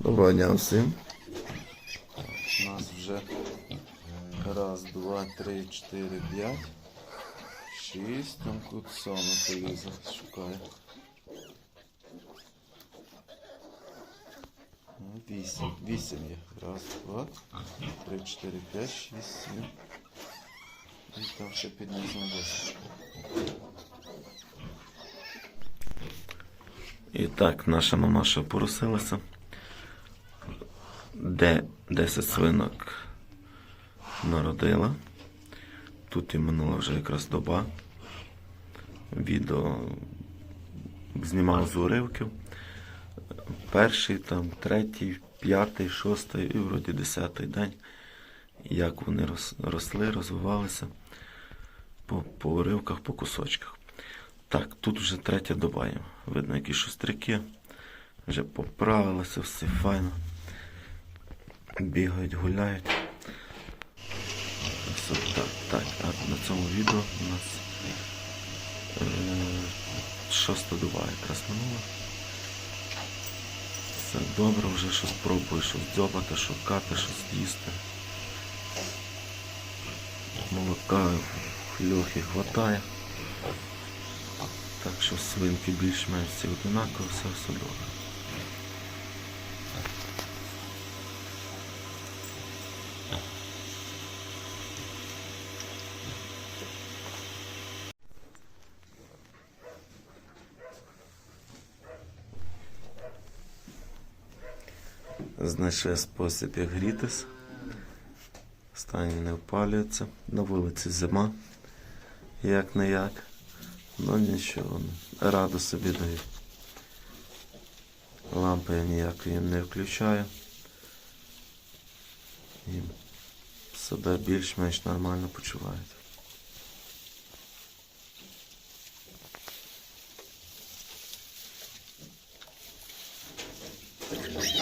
Доброго дня всім. У нас вже раз, два, три, чотири, п'ять, шість. Там куцону поліза шукає. Ну, Вісім. Вісім є. Раз, два, три, чотири, п'ять, шість, сім. І там ще під низом. І так, наша мамаша порусилася. Де 10 свинок народила. Тут і минула вже якраз доба. Відео знімав з уривків. Перший, там, третій, п'ятий, шостий і вроді десятий день. Як вони росли, розвивалися по, по уривках, по кусочках. Так, тут вже третя доба. Видно, які шустряки. Вже поправилися, все файно. Бігають, гуляють. Так, так, а на цьому відео у нас е, шоста доба якраз минула. Все добре, вже щось пробую, щось дзьобати, шукати, щось їсти. Молока льохи хватає. Так що свинки більш-менш всі одинаково, все все добре. Знайшли спосіб, як грітись. Стані не опалюється. На вулиці зима. Як не як. Ну нічого, раду собі даю. Лампи я ніякої не включаю. І себе більш-менш нормально почувають.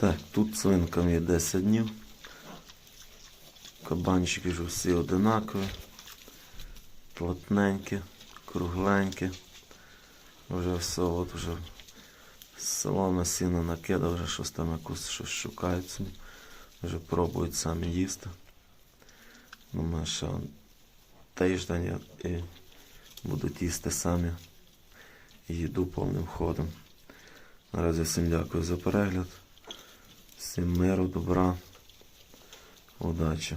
Так, тут свинкам є 10 днів. Кабанчики вже всі одинакові. Плотненькі, кругленькі. Вже все, от вже соломе сіно накидав, вже щось там якусь щось шукають собі. Вже пробують самі їсти. Думаю, що тиждень і будуть їсти самі їду повним ходом. Наразі всім дякую за перегляд. Всім миру, добра, удачі.